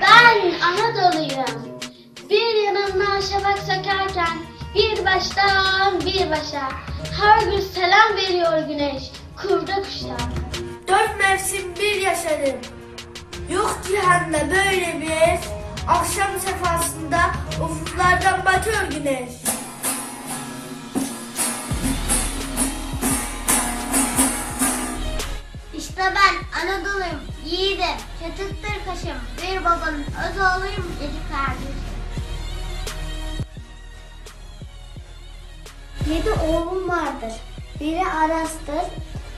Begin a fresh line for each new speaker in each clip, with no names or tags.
Ben Anadolu'yum. Bir yanımdan şafak sakarken bir baştan bir başa her gün selam veriyor güneş kurda kuşa.
Dört mevsim bir yaşadım. Yok cihanda böyle bir ev. akşam sefasında ufuklardan batıyor güneş.
Anadolu'yum, yiğidim, çatıktır kaşım, bir babanın öz oğluyum, yedi kardeşim. Yedi oğlum vardır, biri Aras'tır,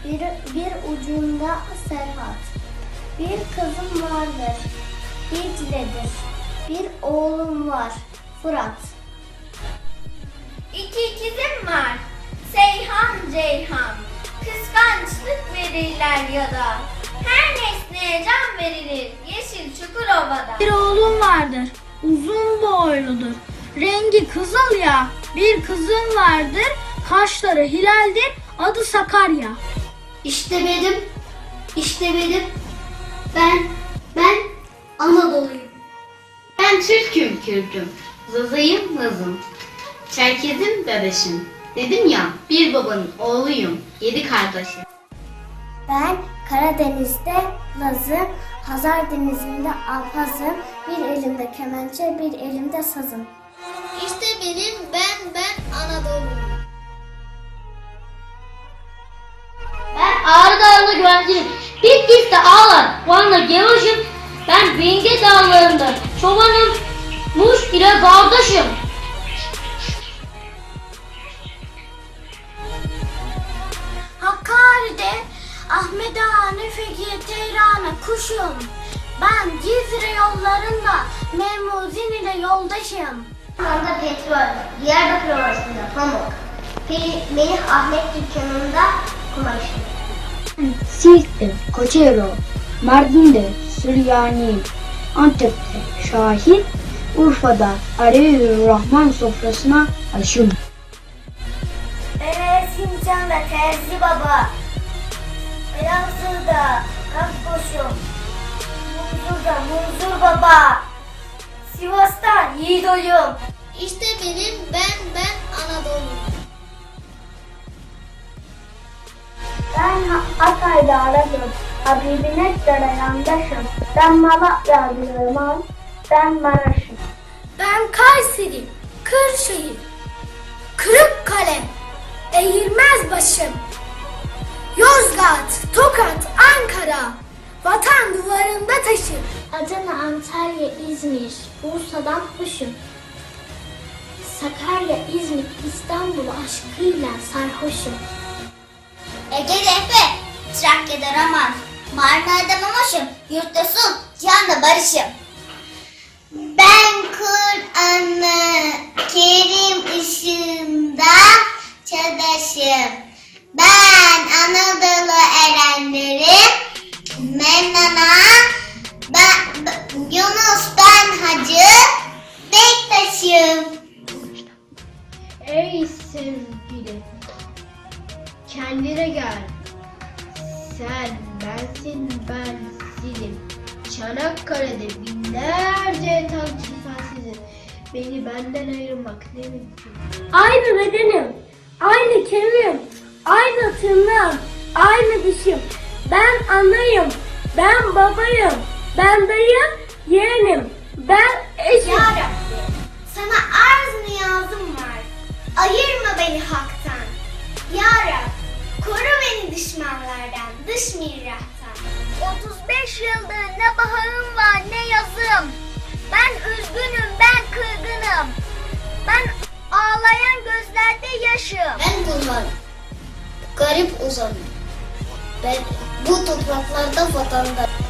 biri bir ucunda Serhat. Bir kızım vardır, Dicle'dir, bir oğlum var, Fırat.
İki ikizim var. Seyhan Ceyhan. Kıskançlık verirler ya da. Her nesneye can verilir. Yeşil Çukurova'da.
Bir oğlum vardır, uzun boyludur. Rengi kızıl ya, bir kızım vardır, kaşları hilaldir, adı Sakarya.
İşte benim, işte benim, ben, ben Anadolu'yum.
Ben Türk'üm Kürk'üm, Zazayım Lazım, Çerkezim Dadaşım. Dedim ya bir babanın oğluyum, yedi kardeşim.
Ben Karadeniz'de Lazım, Hazar Denizi'nde Alpazım, bir elimde kemençe, bir elimde sazım. İşte benim ben ben Anadolu'yum.
Ben Ağrı Dağı'nda güvenceyim. Bitlis'te ağlar. Van'da gevaşım. Ben Binge Dağları'nda çobanım. Muş ile kardeşim.
Ahmet Ağa, Nefegiye, Teyran'a kuşum. Ben Cizre yollarında Memuzin ile yoldaşım. Anda petrol, Diyarbakır Ovası'nda pamuk. Melih Ahmet dükkanında kumaşım.
Siirt'te Koçero, Mardin'de Süryani, Antep'te Şahit, Urfa'da Alevi Rahman sofrasına aşım.
Eee Sincan'da Terzi Baba. Elazığ'da Kakkoşum. Muzur'da Muzur Baba. Sivas'ta Yiğidoyum.
İşte benim ben ben Anadolu'yum.
Ben Hatay'da aradım. Habibine göre yandaşım. Ben Malatya diyorum Ben Maraş'ım.
Ben Kayseri, Kırşehir, Kırıkkale, Eğilmez başım. Yozgat, Tokat, Ankara, vatan duvarında taşım.
Adana, Antalya, İzmir, Bursa'dan kuşum. Sakarya, İzmit, İstanbul aşkıyla sarhoşum.
Ege'de Efe. Trakya'da Raman. Marmara'da Mamoş'um. Yurtta Sul. Cihan'da Barış'ım. Ben Kur'an'ı Mennana. Ben, Yunus ben Hacı. Bektaş'ım.
Ey sevgili, kendine gel. Sen bensin ben sinim. Çanakkale'de binlerce tankçı sensizim. Beni benden ayırmak ne mümkün.
Aynı bedenim, aynı kemiğim, aynı tırnağım, aynı dişim. Ben anayım, ben babayım, ben dayım, yeğenim, ben eşim.
Ya Rabbi, sana arz niyazım var. Ayırma beni haktan. Ya Rab, koru beni düşmanlardan, dış mihraktan. 35 yıldır ne baharım var ne yazım. Ben üzgünüm, ben kırgınım. Ben ağlayan gözlerde yaşım.
Ben Bulman, garip uzanım. Ben bu topraklarda vatandaş.